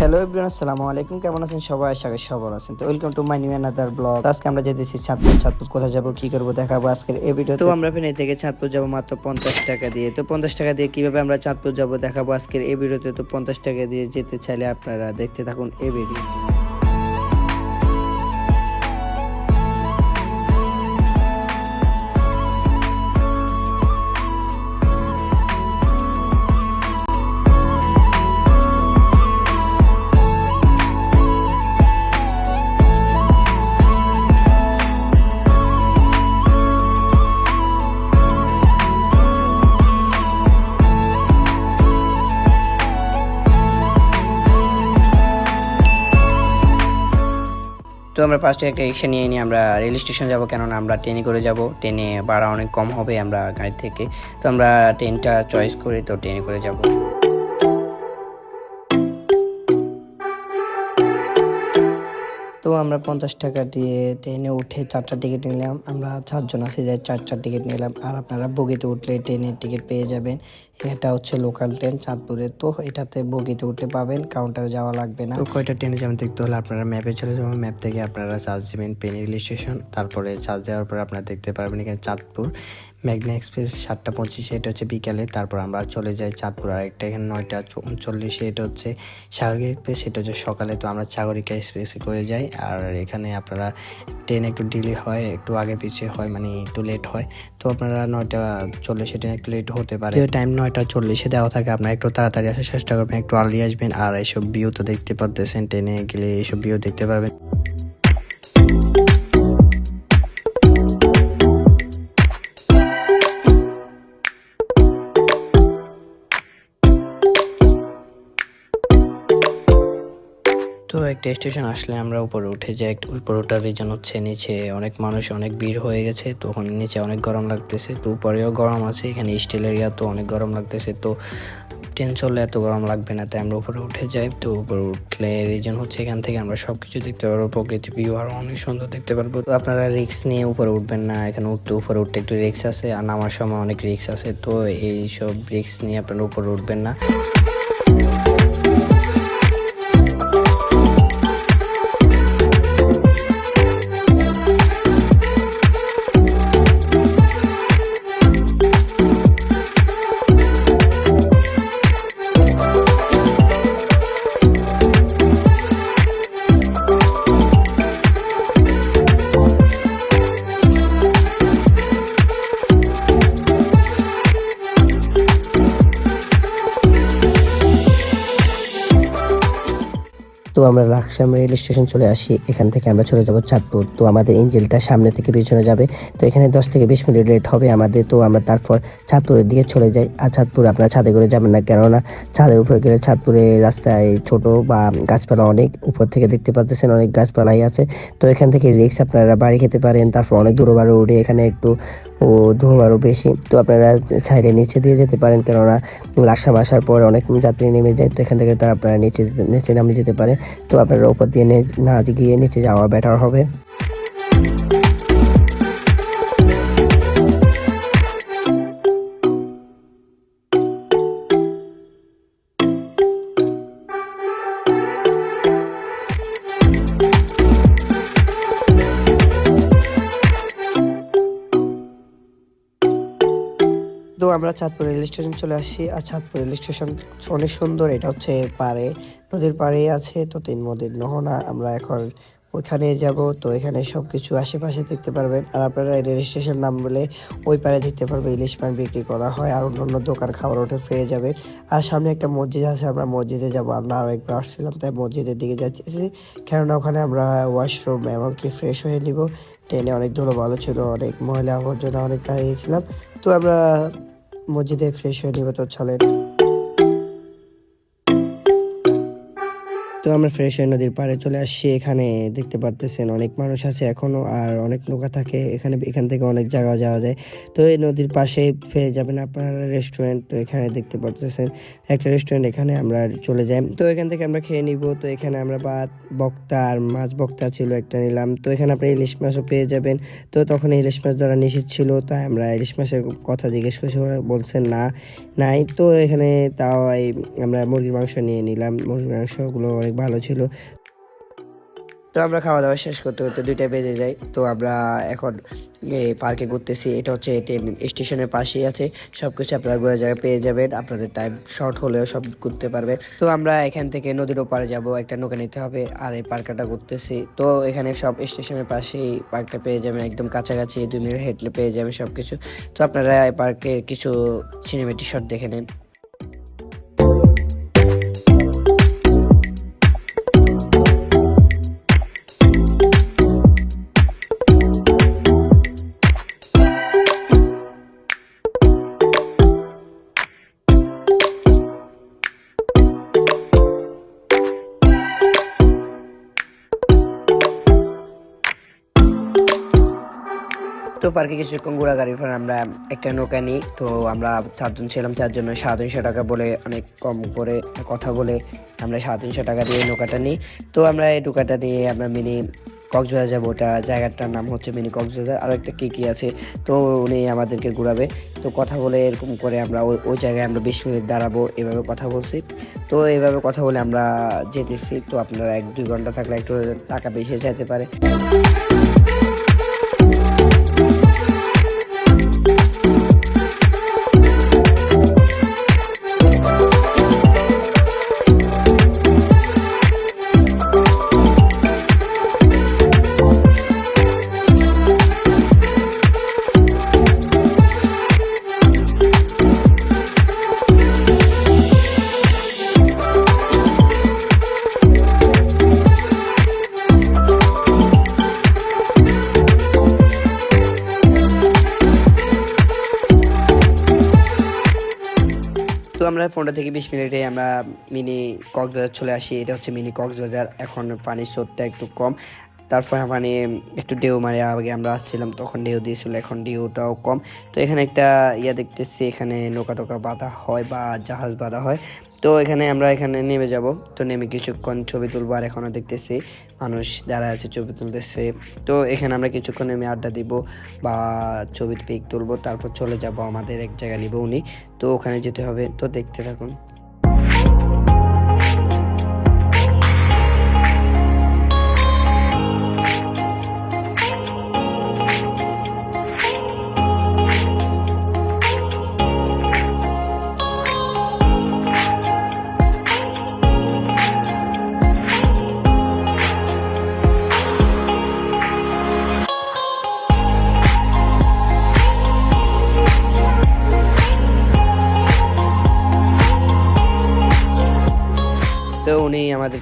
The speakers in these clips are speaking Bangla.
হ্যালো এভরিওয়ান আসসালামু আলাইকুম। কেমন আছেন সবাই? আশা করি সবার আছেন। তো welcome to my new another blog আজকে আমরা যেতেছি চাঁদপুর। চাঁদপুর কোথায় যাব, কি করব দেখাবো আজকের এই ভিডিও তো। আমরা ফেনে থেকে চাঁদপুর যাব মাত্র পঞ্চাশ টাকা দিয়ে। তো পঞ্চাশ টাকা দিয়ে কীভাবে আমরা চাঁদপুর যাব দেখাবো আজকের এই ভিডিওতে তো। পঞ্চাশ টাকা দিয়ে যেতে চাইলে আপনারা দেখতে থাকুন এই ভিডিও তো আমরা ফার্স্টে একটা রিক্সা নিয়ে নিয়ে আমরা রেল স্টেশন যাব। কেননা আমরা ট্রেনে করে যাব। ট্রেনে ভাড়া অনেক কম হবে আমরা গাড়ি থেকে। তো আমরা ট্রেনটা চয়েস করে তো ট্রেনে করে যাব। তো আমরা পঞ্চাশ টাকা দিয়ে ট্রেনে উঠে চারটা টিকিট নিলাম। আমরা চারজন আছি, যাই চার চার টিকিট নিলাম। আর আপনারা বগিতে উঠলে ট্রেনের টিকিট পেয়ে যাবেন। এটা হচ্ছে লোকাল ট্রেন চাঁদপুরের তো এটাতে বগিতে উঠলে পাবেন কাউন্টারে যাওয়া লাগবে না। তো কয়টা ট্রেনে যেমন দেখতে হলে আপনারা ম্যাপে চলে যাবেন। ম্যাপ থেকে আপনারা চার্জ দেবেন পেন রেল স্টেশন তারপরে চার্জ দেওয়ার পর আপনারা দেখতে পারবেন এখানে চাঁদপুর। ম্যাগনা এক্সপ্রেস সাতটা পঁচিশে, এটা হচ্ছে বিকালে, তারপর আমরা চলে যাই চাঁদপুর আর একটা এখানে নয়টা উনচল্লিশে, এটা হচ্ছে সাগরিকা এক্সপ্রেস, এটা হচ্ছে সকালে, তো আমরা সাগরিকা এক্সপ্রেসে করে যাই, আর এখানে আপনারা ট্রেন একটু ডিলে হয়, একটু আগে পিছিয়ে হয় মানে একটু লেট হয়, তো আপনারা নয়টা চল্লিশে ট্রেন একটু লেট হতে পারে। টাইম নয়টা চল্লিশে দেওয়া থাকে, আপনারা একটু তাড়াতাড়ি আসার চেষ্টা করবেন, একটু আর্লি আসবেন, আর এইসব ভিউ তো দেখতে পারতেছেন, ট্রেনে গেলে এইসব ভিউ দেখতে পারবেন। একটা স্টেশন আসলে আমরা উপরে উঠে যাই, উপরে ওঠার রিজন হচ্ছে নিচে অনেক মানুষ, অনেক ভিড় হয়ে গেছে, তো ওখানে নিচে অনেক গরম লাগতেছে, তো উপরেও গরম আছে, এখানে স্টিল এরিয়া তো অনেক গরম লাগতেছে, তো ট্রেন চললে এত গরম লাগবে না, তাই আমরা উপরে উঠে যাই, তো উপরে উঠলে রিজন হচ্ছে এখান থেকে আমরা সব কিছু দেখতে পারব প্রকৃতি ভিউ আরও অনেক সুন্দর দেখতে পারব, তো আপনারা রিক্স নিয়ে উপরে উঠবেন না, এখানে উঠতে উপরে উঠতে একটু রিক্স আছে, আর নামার সময় অনেক রিক্স আছে, তো এই সব রিক্স নিয়ে আপনারা উপরে উঠবেন না। তো আমরা লাকসাম রেল স্টেশন চলে আসি। এখান থেকে আমরা চলে যাব চাঁদপুর। তো আমাদের ইঞ্জিনটা সামনে থেকে পিছনে যাবে। তো এখানে দশ থেকে বিশ মিনিট লেট হবে আমাদের। তো আমরা তারপর চাঁদপুরের দিকে চলে যাই। আর চাঁদপুর আপনারা ছাদে করে যাবেন না। কেননা ছাদের উপরে গেলে চাঁদপুরে রাস্তায় ছোট বা গাছপালা অনেক। উপর থেকে দেখতে পাচ্ছেন অনেক গাছপালাই আছে। তো এখান থেকে রিক্স আপনারা বাড়ি খেতে পারেন। তারপর অনেক দূর বারো উঠে এখানে একটু ও ধুম আরও বেশি। তো আপনারা ছাইরে নিচে দিয়ে যেতে পারেন, কেননা লাসাম আসার পর অনেক যাত্রী নেমে যায়, তো এখান থেকে তারা আপনারা নিচে নিচে নামে যেতে পারে তো আপনারা ওপর দিয়ে না গিয়ে নিচে যাওয়া বেটার হবে। তো আমরা চাঁদপুর রেল স্টেশন চলে আসি। আর চাঁদপুর রেল স্টেশন অনেক সুন্দর, এটা হচ্ছে পাড়ে নদীর পাড়ে আছে তো তিন নদীর নহনা আমরা এখন ওইখানে যাব, তো এখানে সব কিছু আশেপাশে দেখতে পারবেন। আর আপনারা রেল স্টেশন নাম বলে ওই পারে দেখতে পারবেন, ইলিশ পান বিক্রি করা হয় আর অন্য অন্য দোকান খাবার ওঠে পেয়ে যাবে। আর সামনে একটা মসজিদ আছে, আমরা মসজিদে যাব। আমরা আরও একবার আসছিলাম, তাই মসজিদের দিকে যাচ্ছি। কেননা ওখানে আমরা ওয়াশরুম এবং কি ফ্রেশ হয়ে নিব। ট্রেনে অনেক ধুলো ভালো ছিল, অনেক মহিলা আবর্জনা, অনেক দাঁড়িয়েছিলাম তো আমরা মসজিদে ফ্রেশ হয়ে নিব তো চলেন তো আমরা ফ্রেশ হয়ে নদীর পাড়ে চলে আসছি। এখানে দেখতে পাচ্তেছেন অনেক মানুষ আছে এখনও আর অনেক নৌকা থাকে। এখানে, এখান থেকে অনেক জায়গা যাওয়া যায়। তো এই নদীর পাশে পেয়ে যাবেন আপনারা রেস্টুরেন্ট তো এখানে দেখতে পাচ্তেছেন একটা রেস্টুরেন্ট এখানে আমরা চলে যাই। তো এখান থেকে আমরা খেয়ে নিব। তো এখানে আমরা ভাত, বক্তা আর মাছ বক্তা ছিল একটা নিলাম। তো এখানে আপনি ইলিশ মাছও পেয়ে যাবেন। তো তখন ইলিশ মাছ ধরা নিষেধ ছিল। তাই আমরা ইলিশ মাছের কথা জিজ্ঞেস করছি। ওরা বলছেন না, নাই। তো এখানে তাও আমরা মুরগির মাংস নিয়ে নিলাম। মুরগির মাংসগুলো অনেক ভালো ছিল। তো আমরা খাওয়া দাওয়া শেষ করতে করতে দুইটা বেজে যাই তো আমরা এখন এই পার্কে ঘুরতেছি। এটা হচ্ছে ট্রেন স্টেশনের পাশেই আছে। সব কিছু আপনারা ঘোরার জায়গায় পেয়ে যাবেন। আপনাদের টাইম শর্ট হলেও সব ঘুরতে পারবে। তো আমরা এখান থেকে নদীর ওপারে যাব। একটা নৌকা নিতে হবে। আর এই পার্কটা ঘুরতেছি। তো এখানে সব স্টেশনের পাশেই পার্কটা পেয়ে যাবেন। একদম কাছাকাছি। দুই মিনিট হেঁটলে পেয়ে যাবেন সব কিছু তো আপনারা এই পার্কে কিছু সিনেমেটিক শট দেখে নেন। তো পার্কে কিছুক্ষণ ঘোরাঘুরির পর আমরা একটা নৌকা নিই। তো আমরা চারজন ছিলাম, চারজন সাড়ে তিনশো টাকা বলে অনেক কম করে কথা বলে আমরা সাড়ে তিনশো টাকা দিয়ে নৌকাটা নিই। তো আমরা এই নৌকাটা নিয়ে আমরা মিনি কক্সবাজার যাব। ওটা জায়গাটার নাম হচ্ছে মিনি কক্সবাজার। আর একটা কী কী আছে, তো উনি আমাদেরকে ঘুরাবে। তো কথা বলে এরকম করে আমরা ওই ওই জায়গায় আমরা বিশ মিনিট দাঁড়াবো, এভাবে কথা বলছি। তো এইভাবে কথা বলে আমরা যেতেছি। তো আপনারা এক দুই ঘণ্টা থাকলে একটু টাকা বেশি যেতে পারে। আমরা ফোনটা থেকে বিশ মিনিটে আমরা মিনি কক্সবাজার চলে আসি, এটা হচ্ছে মিনি কক্সবাজার। এখন পানির স্রোতটা একটু কম। তারপর মানে একটু ঢেউ মারে, আগে আমরা আসছিলাম তখন ঢেউ দিয়েছিল, এখন ঢেউটাও কম। তো এখানে একটা ইয়া দেখতেছি, এখানে নৌকা টোকা বাঁধা হয় বা জাহাজ বাঁধা হয়। তো এখানে আমরা এখানে নেমে যাব। তো নেমে কিছুক্ষণ ছবি তুলবো আর এখনও দেখতেছি। মানুষ দাঁড়ায় আছে, ছবি তুলতেছে। তো এখানে আমরা কিছুক্ষণ আমি আড্ডা দিব বা ছবির পিক তুলবো, তারপর চলে যাব আমাদের এক জায়গায় নিব উনি। তো ওখানে যেতে হবে। তো দেখতে থাকুন।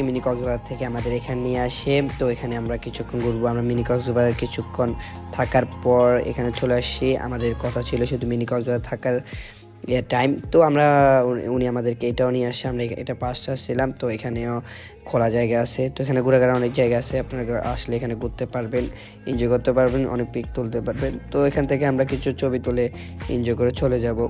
আমাদেরকে মিনি কক্সবাজার থেকে আমাদের এখানে নিয়ে আসে। তো এখানে আমরা কিছুক্ষণ ঘুরবো। আমরা মিনি কক্সবাজার কিছুক্ষণ থাকার পর এখানে চলে আসি। আমাদের কথা ছিল শুধু মিনি কক্সবাজার থাকার টাইম তো আমরা উনি- আমাদেরকে এটাও নিয়ে আসে। আমরা এটা পাঁচটা ছিলাম তো এখানেও খোলা জায়গা আছে। তো এখানে ঘুরে ঘুরে অনেক জায়গা আছে। আপনারা আসলে এখানে ঘুরতে পারবেন এনজয় করতে পারবেন, অনেক পিক তুলতে পারবেন। তো এখান থেকে আমরা কিছু ছবি তুলে এনজয় করে চলে যাব।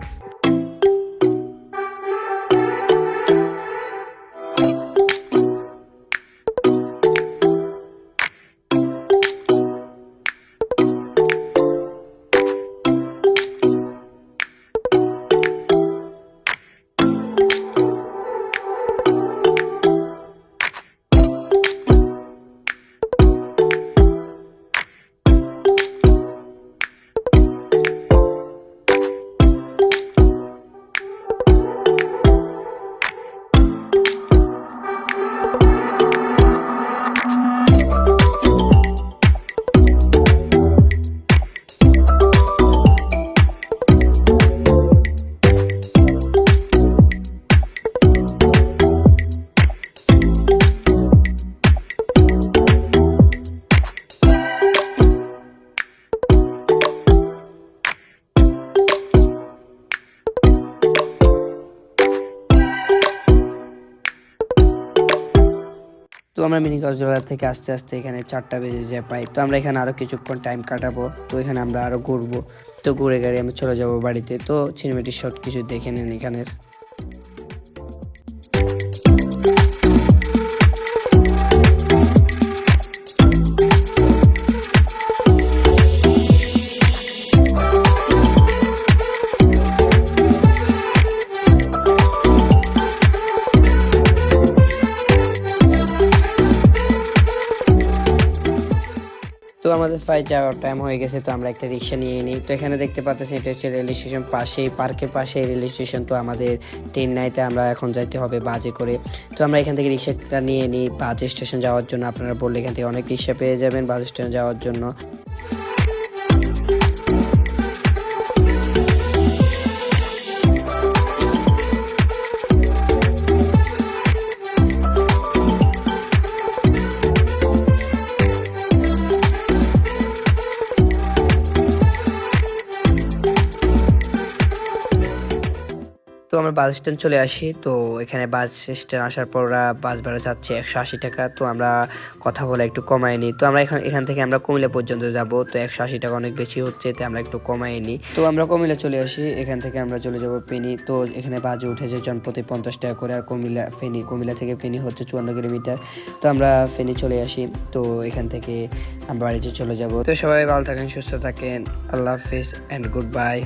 তো আমরা মিনি কক্সবাজার থেকে আস্তে আস্তে এখানে চারটা বেজে যায় পাই তো আমরা এখানে আরও কিছুক্ষণ টাইম কাটাবো। তো এখানে আমরা আরও ঘুরবো। তো ঘুরে গাড়ি আমি চলে যাব বাড়িতে। তো সিনেমেটিক শট কিছু দেখে নিন এখানের। প্রায় যাওয়ার টাইম হয়ে গেছে, তো আমরা একটা রিক্সা নিয়ে নিই। তো এখানে দেখতে পাচ্ছি এটা হচ্ছে রেল স্টেশন পাশেই পার্কের পাশে রেল স্টেশন তো আমাদের ট্রেন নাইতে আমরা এখন যাইতে হবে বাজে করে। তো আমরা এখান থেকে রিক্সাটা নিয়ে নিই, বাজে স্টেশন যাওয়ার জন্য। আপনারা বললে এখান থেকে অনেক রিক্সা পেয়ে যাবেন বাজে স্টেশন যাওয়ার জন্য। আমরা বাস স্ট্যান্ড চলে আসি। তো এখানে বাস স্ট্যান্ড আসার পর ওরা বাস ভাড়া যাচ্ছে একশো আশি টাকা। তো আমরা কথা বলে একটু কমাই নিই। তো আমরা এখান এখান থেকে আমরা কুমিল্লা পর্যন্ত যাব। তো একশো আশি টাকা অনেক বেশি হচ্ছে তো আমরা একটু কমাই নিই। তো আমরা কুমিল্লা চলে আসি। এখান থেকে আমরা চলে যাব ফেনী। তো এখানে বাজে উঠেছে জনপ্রতি পঞ্চাশ টাকা করে আর কুমিল্লা, ফেনি, কুমিল্লা থেকে ফেনী হচ্ছে চুয়ান্ন কিলোমিটার। তো আমরা ফেনী চলে আসি। তো এখান থেকে আমরা বাড়িতে চলে যাব। তো সবাই ভালো থাকেন, সুস্থ থাকেন। আল্লাহ হাফিজ অ্যান্ড গুড বাই